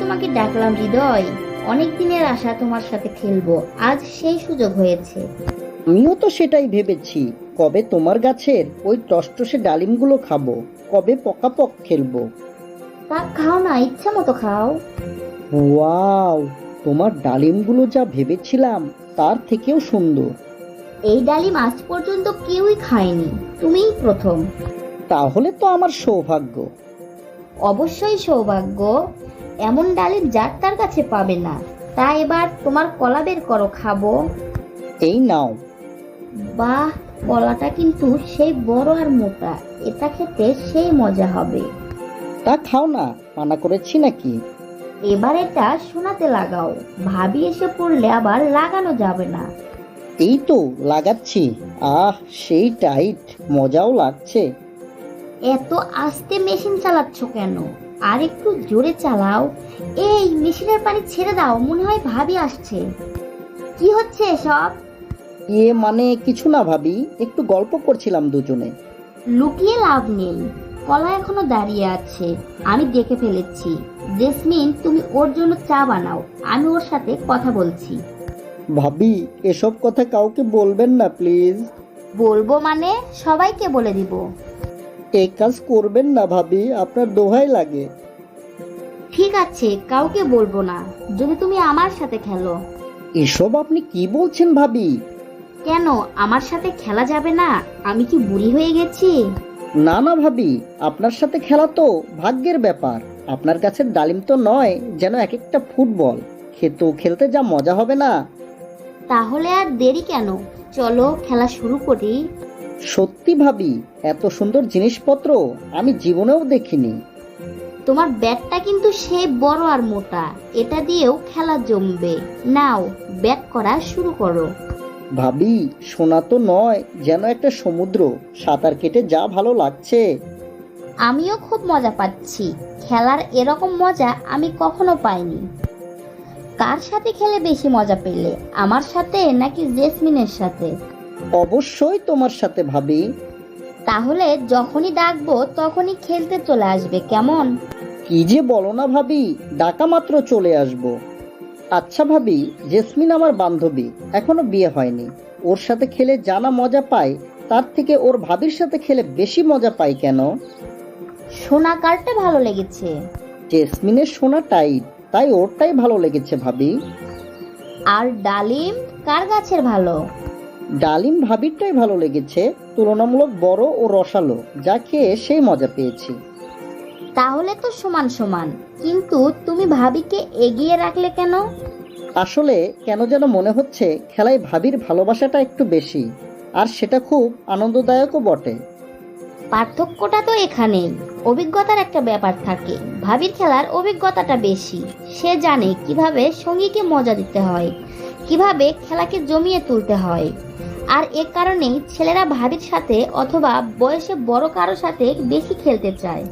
তোমাকে ডাকলাম হৃদয়। অনেক দিনের আশা তোমার সাথে খেলব। আজ সেই সুযোগ হয়েছে। আমিও তো সেটাই ভেবেছি। কবে তোমার গাছের ওই টসটসে ডালিমগুলো খাব? কবে পকাপক খেলব? তা খাও না ইচ্ছা মতো খাও। ওয়াও তোমার ডালিমগুলো যা ভেবেছিলাম তার থেকেও সুন্দর। এই ডালিম আজ পর্যন্ত কেউই খায়নি। তুমিই প্রথম। তাহলে তো আমার সৌভাগ্য। অবশ্যই সৌভাগ্য। এমন ডালিম যার তার কাছে পাবে না। তা এবার তোমার কলা বের করো খাব। এই নাও। বাহ কলাটা কিন্তু সেই বড় আর মোটা। এটা খেতে সেই মজা হবে। তা খাও না মানা করেছি নাকি? এবার এটা শোনাতে লাগাও। ভাবি এসে পড়লে আবার লাগানো যাবে না। এই তো লাগাচ্ছি। আহ সেই টাইট। মজাও লাগছে। এত আস্তে মেশিন চালাচ্ছ কেন? আর একটু জোরে চালাও। এই মেশিনের পানি ছেড়ে দাও মনে হয় ভাবি আসছে। কি হচ্ছে এসব? এ মানে কিছু না ভাবি একটু গল্প করছিলাম দুজনে। লুকিয়ে লাভ নেই। কলা এখনও দাঁড়িয়ে আছে আমি দেখে ফেলেছি। জেসমিন তুমি ওর জন্য চা বানাও আমি ওর সাথে কথা বলছি। ভাবি এসব কথা কাউকে বলবেন না প্লিজ। বলব মানে সবাইকে বলে দিব। এই কাজ করবেন না ভাবি আপনার দোহাই লাগে। ঠিক আছে কাউকে বলব না যদি তুমি আমার সাথে খেলো। এসব আপনি কি বলছেন ভাবি? কেন আমার সাথে খেলা যাবে না? আমি কি বুড়ি হয়ে গেছি? না না ভাবি আপনার সাথে খেলা তো ভাগ্যের ব্যাপার। আপনার কাছে ডালিম তো নয় যেন এক একটা ফুটবল। খেতেও খেলতে যা মজা হবে না। তাহলে আর দেরি কেন? চলো খেলা শুরু করি। সত্যি ভাবি এত সুন্দর জিনিসপত্র আমি জীবনেও দেখিনি। তোমার ব্যাটটা কিন্তু সেই বড় আর মোটা এটা দিয়েও খেলা জমবে। নাও ব্যাট করা শুরু করো। ভাবি সোনা তো নয় যেন একটা সমুদ্র সাঁতার কেটে যা ভালো লাগছে। আমিও খুব মজা পাচ্ছি খেলার এরকম মজা আমি কখনো পাইনি। কার সাথে খেলে বেশি মজা পেলে আমার সাথে নাকি জেসমিনের সাথে? অবশ্যই তোমার সাথে ভাবি। তাহলে যখনই ডাকবো তখনই খেলতে চলে আসবে কেমন? কি যে বলো না ভাবি ডাকা মাত্র চলে আসব। আচ্ছা ভাবি জেসমিন আমার বান্ধবী এখনও বিয়ে হয়নি। ওর সাথে খেলে জানা মজা পাই তার থেকে ওর ভাবির সাথে খেলে বেশি মজা পাই কেন? সোনা কারটা ভালো লেগেছে। জেসমিনের সোনা টাইট তাই ওরটাই ভালো লেগেছে ভাবি। আর ডালিম কার গাছের ভালো? ডালিম ভাবিরটাই ভালো লেগেছে তুলনামূলক বড় ও রসালো যা খেয়ে সেই মজা পেয়েছি। তাহলে তো সমান সমান কিন্তু তুমি ভাবিকে এগিয়ে রাখলে কেন? আসলে কেন যেন মনে হচ্ছে খেলায় ভাবির ভালোবাসাটা একটু বেশি আর সেটা খুব আনন্দদায়কও বটে। পার্থক্যটা তো এখানেই অভিজ্ঞতার একটা ব্যাপার থাকে ভাবির খেলার অভিজ্ঞতাটা বেশি সে জানে কীভাবে সঙ্গীকে মজা দিতে হয় কীভাবে খেলাকে জমিয়ে তুলতে হয়। আর এ কারণেই ছেলেরা ভাবির সাথে অথবা বয়সে বড় কারোর সাথে বেশি খেলতে চায়।